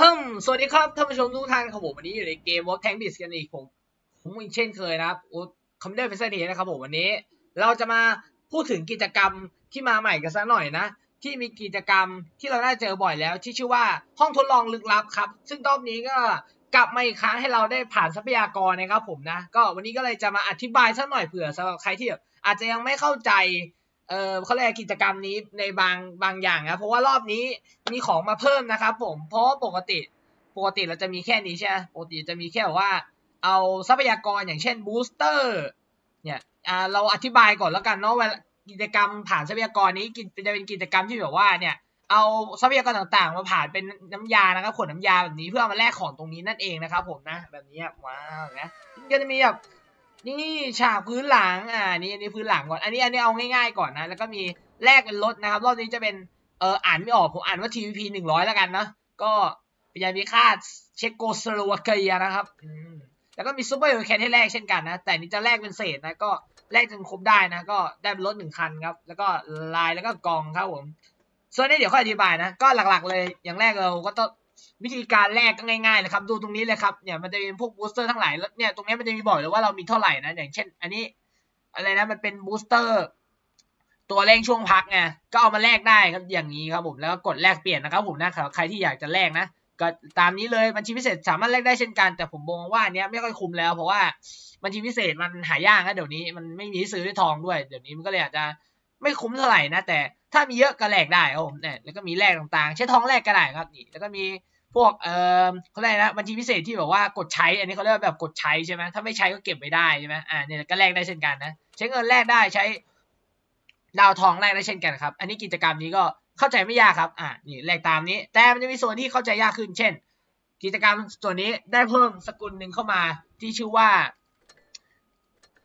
ฮึมสวัสดีครับท่านผู้ชมทุกท่านครับผมวันนี้อยู่ในเกม World Tank b i z กันอีกผมผมอีกเช่นเคยนะครับอุดคอมเตอร์เฟสเทนะครับผมวันนี้ เราจะมาพูดถึงกิจกรรมที่มาใหม่กันสักหน่อยนะ ที่มีกิจกรรมที่เราได้เจอบ่อยแล้ว ที่ชื่อว่าห้องทดลองลึกลับครับ ซึ่งรอบนี้ก็กลับมาอีกครั้งให้เราได้ผ่านทรัพยากรนะครับผมนะ ก็วันนี้ก็เลยจะมาอธิบายสักหน่อยเผื่อสำหรับใครที่อาจจะยังไม่เข้าใจ เออเขาเรียกกิจกรรมนี้ในบางบางอย่างนะเพราะว่ารอบนี้มีของมาเพิ่มนะครับผมเพราะปกติปกติเราจะมีแค่นี้ใช่ไหมปกติจะมีแค่ว่า เอาทรัพยากรอย่างเช่นบูสเตอร์เนี่ยอ่าเราอธิบายก่อนแล้วกันเนาะเวลากิจกรรมผ่านทรัพยากรนี้จะเป็นกิจกรรมที่แบบว่าเนี่ยเอาทรัพยากรต่างๆ มาผ่านเป็นน้ำยานะครับขวดน้ำยาแบบนี้เพื่อเอามาแลกของตรงนี้นั่นเองนะครับผมนะแบบนี้ว้าวนะก็จะมีแบบ นี่ฉากพื้นหลังอ่านี่อันนี้พื้นหลังก่อน อันนี้อันนี้เอาง่ายๆก่อนนะแล้วก็มีแลกเป็นรถนะครับ รอบนี้จะเป็นเอออ่านไม่ออกผมอ่านว่า TVP หนึ่งร้อยแล้วกันนะก็พยายามพิฆาตเช็กโกสโลวาเกียนะครับอืมแล้วก็มีซูเปอร์เฮอร์แคนให้แลกเช่นกันนะ แต่นี่จะแลกเป็นเศษนะก็แลกจนครบได้นะ ก็ได้เป็นรถหนึ่งคันครับ แล้วก็ลายแล้วก็กองครับผมส่วนนี้เดี๋ยวค่อยอธิบายนะ ก็หลักๆเลยอย่างแรกเราก็ต้อง วิธีการแลกก็ง่ายๆเลยครับ ดูตรงนี้เลยครับเนี่ยมันจะเป็นพวกบูสเตอร์ทั้งหลายแล้วเนี่ยตรงนี้มันจะมีบอกเลยว่าเรามีเท่าไหร่นะอย่างเช่น อันนี้อะไรนะมันเป็นบูสเตอร์ตัวเร่งช่วงพักไงก็เอามาแลกได้ครับอย่างนี้ครับผมแล้วก็กดแลกเปลี่ยนนะครับผมนะครับใครที่อยากจะแลกนะก็ตามนี้เลยบัญชีพิเศษสามารถแลกได้เช่นกัน แต่ผมมองว่าอันเนี้ยไม่ค่อยคุ้มแล้ว เพราะว่าบัญชีพิเศษมันหายากนะเดี๋ยวนี้มันไม่มีซื้อด้วยทองด้วย เดี๋ยวนี้มันก็เลยอาจจะ ไม่คุ้มเท่าไหร่นะแต่ถ้ามีเยอะก็แลกได้ครับผมเนี่ยแล้วก็มีแลกต่างๆ ใช้ทองแลกก็ได้ครับนี่แล้วก็มีพวกเอ่อเขาเรียกนะบัญชีพิเศษที่แบบว่ากดใช้ อันนี้เขาเรียกว่าแบบกดใช้ใช่ไหมถ้าไม่ใช้ก็เก็บไม่ได้ใช่ไหมอ่าเนี่ยก็แลกได้เช่นกันนะใช้เงินแลกได้ใช้ดาวทองแลกได้เช่นกันครับ อันนี้กิจกรรมนี้ก็เข้าใจไม่ยากครับอ่านี่แลกตามนี้ แต่มันจะมีส่วนที่เข้าใจยากขึ้น เช่น กิจกรรมส่วนนี้ได้เพิ่มสกุลหนึ่งเข้ามาที่ชื่อว่า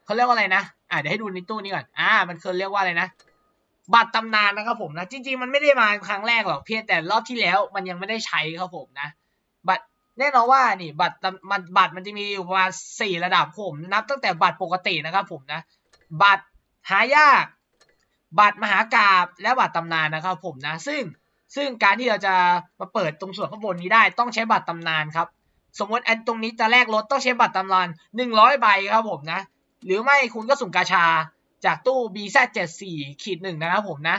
เขาเรียกว่าอะไรนะอ่าเดี๋ยวให้ดูในตู้นี้ก่อนอ่ามันคือเรียกว่าอะไรนะ บัตรตำนานนะครับผมนะ จริง ๆ มันไม่ได้มาครั้งแรกหรอกเพียงแต่รอบที่แล้วมันยังไม่ได้ใช้ครับผมนะ บัตรแน่นอนว่านี่บัตรมันบัตรมันจะมีอยู่ประมาณสี่ระดับผมนับตั้งแต่บัตรปกตินะครับผมนะ บัตรหายาก บัตรมหากราบและบัตรตำนานนะครับผมนะ ซึ่งซึ่งการที่เราจะมาเปิดตรงส่วนข้างบนนี้ได้ต้องใช้บัตรตำนานครับ สมมติอันตรงนี้จะแลกรถต้องใช้บัตรตำนานหนึ่งร้อยใบครับผมนะ หรือไม่คุณก็สุ่มกาชา จากตู้ BZ74 ขีดหนึ่งนะครับผมนะ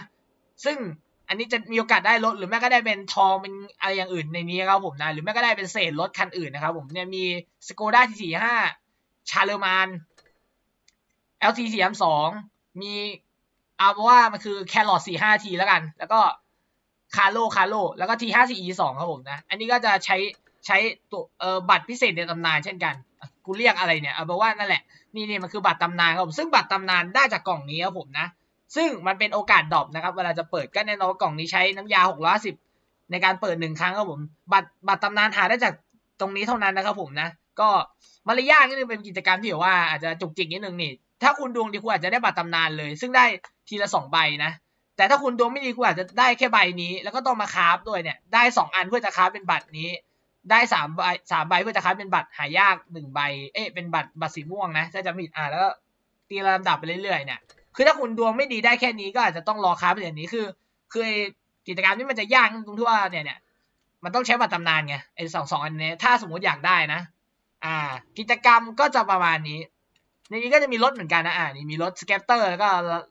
ซึ่งอันนี้จะมีโอกาสได้รถหรือแม่ก็ได้เป็นทองเป็นอะไรอย่างอื่นในนี้ครับผมนะหรือแม่ก็ได้เป็นเศษรถคันอื่นนะครับผมเนี่ยมีสโกด้าทีสี่ห้าชาเลมาน LT สี่สองมีเอาเป็นว่ามันคือแครอทสี่ห้าทีแล้วกัน แล้วก็คาร์โลคาร์โลแล้วก็ทีห้าสี่สองครับผมนะ อันนี้ก็จะใช้ใช้ตัวเออบัตรพิเศษในตำนานเช่นกัน กูเรียกอะไรเนี่ยเอาเป็นว่านั่นแหละนี่นี่มันคือบัตรตำนานครับผมซึ่งบัตรตำนานได้จากกล่องนี้ครับผมนะ ซึ่งมันเป็นโอกาสดรอปนะครับเวลาจะเปิดก็แน่นอนกล่องนี้ใช้น้ำยา650ในการเปิดหนึ่งครั้งครับผมบัตรบัตรตำนานหาได้จากตรงนี้เท่านั้นนะครับผมนะ ก็มารยาทนี่เป็นกิจกรรมที่แบบว่าอาจจะจุกจิกนิดนึงนี่ถ้าคุณดวงดีคุณอาจจะได้บัตรตำนานเลย ซึ่งได้ทีละสองใบนะแต่ถ้าคุณดวงไม่ดีคุณอาจจะได้แค่ใบนี้ แล้วก็ต้องมาคราฟด้วยเนี่ยได้สองอันเพื่อจะคราฟเป็นบัตรนี้ ได้สามใบสามใบเพื่อจะคราฟเป็นบัตรหายากหนึ่งใบ เอ๊ะเป็นบัตรบัตรสีม่วงนะถ้าจะไม่ผิดอ่าแล้วตีระดับไปเรื่อยๆเนี่ยคือถ้าคุณดวงไม่ดีได้แค่นี้ก็อาจจะต้องรอคราฟเป็นอย่างนี้คือ คือกิจกรรมนี้มันจะยากตรงที่ว่าเนี่ยเนี่ยมันต้องใช้บัตรตำนานไงไอ้สองสองอันนี้ถ้าสมมติอยากได้นะ อ่า กิจกรรมก็จะประมาณนี้ ในนี้ก็จะมีรถเหมือนกันนะอ่านี่มีรถสเก็ตเตอร์แล้วก็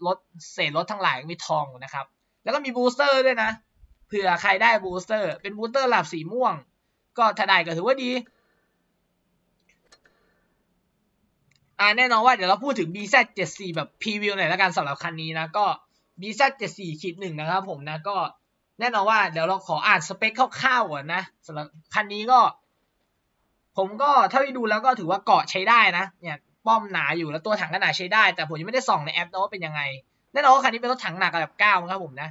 รถเศษรถทั้งหลายมีทองนะครับ แล้วก็มีบูสเตอร์ด้วยนะเผื่อใครได้บูสเตอร์ เป็นบูสเตอร์หลับสีม่วง ก็ถ้าได้ก็ถือว่าดีอ่าแน่นอนว่าเดี๋ยวเราพูดถึง BZ74 แบบพรีวิวหน่อยแล้วกันสำหรับคันนี้นะก็ BZ74 ขีดหนึ่งนะครับผมนะก็แน่นอนว่าเดี๋ยวเราขออ่านสเปคคร่าวๆก่อนนะสำหรับคันนี้ก็ ผมก็เท่าที่ดูแล้วก็ถือว่าเกาะใช้ได้นะเนี่ยป้อมหนาอยู่แล้วตัวถังก็หนาใช้ได้ แต่ผมยังไม่ได้ส่องในแอปนะว่าเป็นยังไงแน่นอนว่าคันนี้เป็นรถถังหนักระดับเก้าครับผมนะ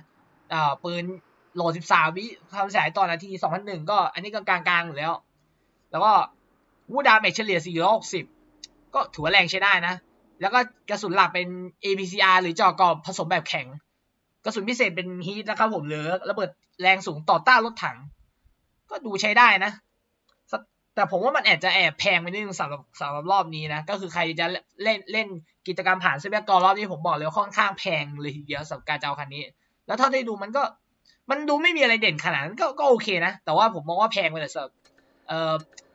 อ่าปืน โหลด 13 วิความเสียหายต่อนาที 2001 ก็อันนี้ก็กลางๆอยู่แล้ว แล้วก็วูดาเมจเฉลี่ย 460 ก็ถือว่าแรงใช้ได้นะ แล้วก็กระสุนหลักเป็น APCR หรือจอกรอบผสมแบบแข็ง กระสุนพิเศษเป็นฮีทนะครับผมหรือระเบิดแรงสูงต่อต้านรถถัง ก็ดูใช้ได้นะ แต่ผมว่ามันแอบจะแอบแพงไปนิดนึงสำหรับสำหรับรอบนี้นะ ก็คือใครจะเล่นเล่นกิจกรรมผ่านเซเบียกรรอบนี้ผมบอกเลยว่าค่อนข้างแพงเลยทีเดียวสำหรับการเจะเอาคันนี้ แล้วเท่าที่ดูมันก็ มันดูไม่มีอะไรเด่นขนาดนั้นก็ก็โอเคนะ แต่ว่าผมมองว่าแพงไปเลยสำหรับเอ่อ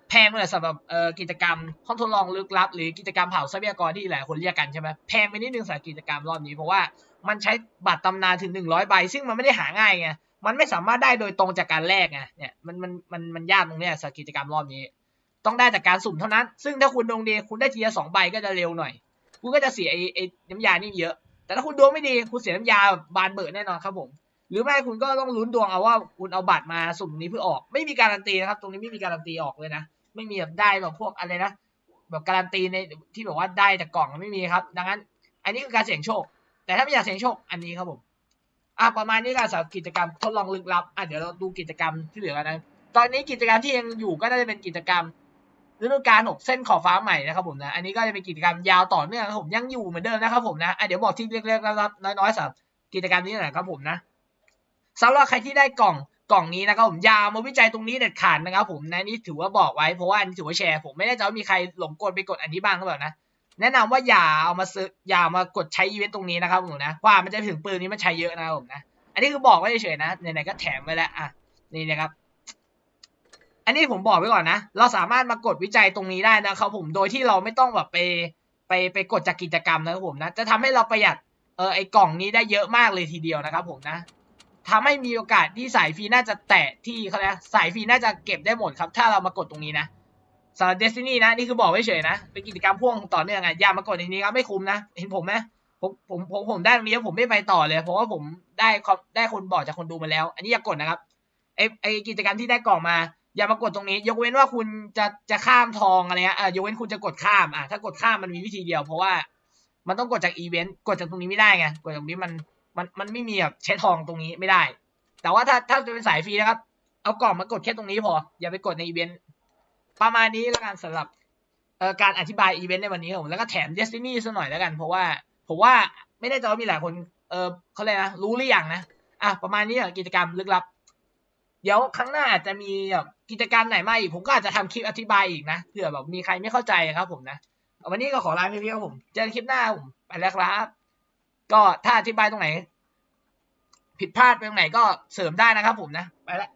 แพงไปเลยสำหรับเอ่อกิจกรรมห้องทดลองลึกลับ หรือกิจกรรมเผาทรัพยากรที่หลายคนเรียกกันใช่ไหมแพงไปนิดนึงสำหรับกิจกรรมรอบนี้เพราะว่ามันใช้บัตรตำนานถึงหนึ่งร้อยใบซึ่งมันไม่ได้หาง่ายไงมันไม่สามารถได้โดยตรงจากการแลกไงเนี่ยมันมันมันมันยากตรงเนี้ยสำหรับกิจกรรมรอบนี้ ต้องได้จากการสุ่มเท่านั้น ซึ่งถ้าคุณดวงดีคุณได้ทีละสองใบก็จะเร็วหน่อย คุณก็จะเสียไอ้ไอ้น้ำยานี่เยอะ แต่ถ้าคุณดวงไม่ดีคุณเสียน้ำยาบานเบิดแน่นอนครับผม หรือไม่คุณก็ต้องลุ้นดวงเอาว่าคุณเอาบัตรมาสุ่มนี้เพื่อออก ไม่มีการันตีนะครับ ตรงนี้ไม่มีการันตีออกเลยนะ ไม่มีแบบได้แบบพวกอะไรนะแบบการันตีในที่แบบว่าได้จากกล่องไม่มีครับ ดังนั้น อันนี้คือการเสี่ยงโชค แต่ถ้าไม่อยากเสี่ยงโชคอันนี้ครับผมอะประมาณนี้การสำหรับกิจกรรมทดลองลึกลับอะเดี๋ยวเราดูกิจกรรมที่เหลือกันนะตอนนี้กิจกรรมที่ยังอยู่ก็น่าจะเป็นกิจกรรมฤดูกาล6เส้นขอบฟ้าใหม่นะครับผมนะอันนี้ก็จะเป็นกิจกรรมยาวต่อเนื่องครับผมยังอยู่เหมือนเดิมนะครับผมนะอะเดี๋ยวบอกที่เล็กๆแล้วน้อยๆสำหรับกิจกรรมนี้หน่อยครับผมนะ สำหรับใครที่ได้กล่องกล่องนี้นะครับผมอยามาวิจัยตรงนี้เด็ดขาดนะครับผมนะนี่ถือว่าบอกไว้เพราะว่าอันนี้ถือว่าแชร์ผมไม่แน่ใจว่ามีใครหลงกลไปกดอันนี้บ้างหรือเปล่านะแนะนำว่าอย่าเอามาซื้ออย่ามากดใช้อีเวนต์ตรงนี้นะครับผมนะว่ามันจะถึงปืนนี้มันใช้เยอะนะครับผมนะอันนี้คือบอกไว้เฉยๆนะไหนๆก็แถมไว้แล้วอะนี่นะครับ อันนี้ผมบอกไว้ก่อนนะ เราสามารถมากดวิจัยตรงนี้ได้นะครับผมโดยที่เราไม่ต้องแบบไปไปไปกดจากกิจกรรมนะครับผมนะ จะทำให้เราประหยัดเออไอกล่องนี้ได้เยอะมากเลยทีเดียวนะครับผมนะ ทำให้มีโอกาสที่สายฟรีน่าจะแตะที่เขาเรียกสายฟรีน่าจะเก็บได้หมดครับ ถ้าเรามากดตรงนี้นะสำหรับเดสตินีนะนี่คือบอกไว้เฉยนะเป็นกิจกรรมพ่วงต่อเนื่องไงอย่ามากดในนี้ครับไม่คุ้มนะ เห็นผมไหมผมผมผมผมได้ตรงนี้แล้วผมไม่ไปต่อเลย เพราะว่าผมได้ได้คนบอกจากคนดูมาแล้ว อันนี้อย่ากดนะครับไอไอกิจกรรมที่ได้กล่องมา อย่ามากดตรงนี้ ยกเว้นว่าคุณจะจะข้ามทองอะไรเงี้ยออยกเว้นคุณจะกดข้ามอะถ้ากดข้ามมันมีวิธีเดียว เพราะว่ามันต้องกดจากอีเวนต์กดจากตรงนี้ไม่ได้ไงกดตรงนี้มัน มันมันไม่มีแบบใช้ทองตรงนี้ไม่ได้ แต่ว่าถ้าถ้าจะเป็นสายฟรีนะครับ เอากล่องมากดแค่ตรงนี้พอ อย่าไปกดในอีเวนต์ประมาณนี้แล้วกันสำหรับเอ่อการอธิบายอีเวนต์ในวันนี้ผมแล้วก็แถม Destiny ซะหน่อยแล้วกัน เพราะว่าผมว่าไม่ได้จะว่ามีหลายคนเออเขาเลยนะรู้หรือยังนะอะประมาณนี้กิจกรรมลึกลับ เดี๋ยวครั้งหน้าอาจจะมีกิจกรรมไหนมาอีก ผมก็อาจจะทำคลิปอธิบายอีกนะเผื่อแบบมีใครไม่เข้าใจครับผมนะวันนี้ก็ขอลาเพียงเท่านี้ครับผมเจอกันคลิปหน้าผมไปแล้วครับ ก็ถ้าอธิบายตรงไหน ผิดพลาดไปตรงไหนก็เสริมได้นะครับผมนะ ไปละ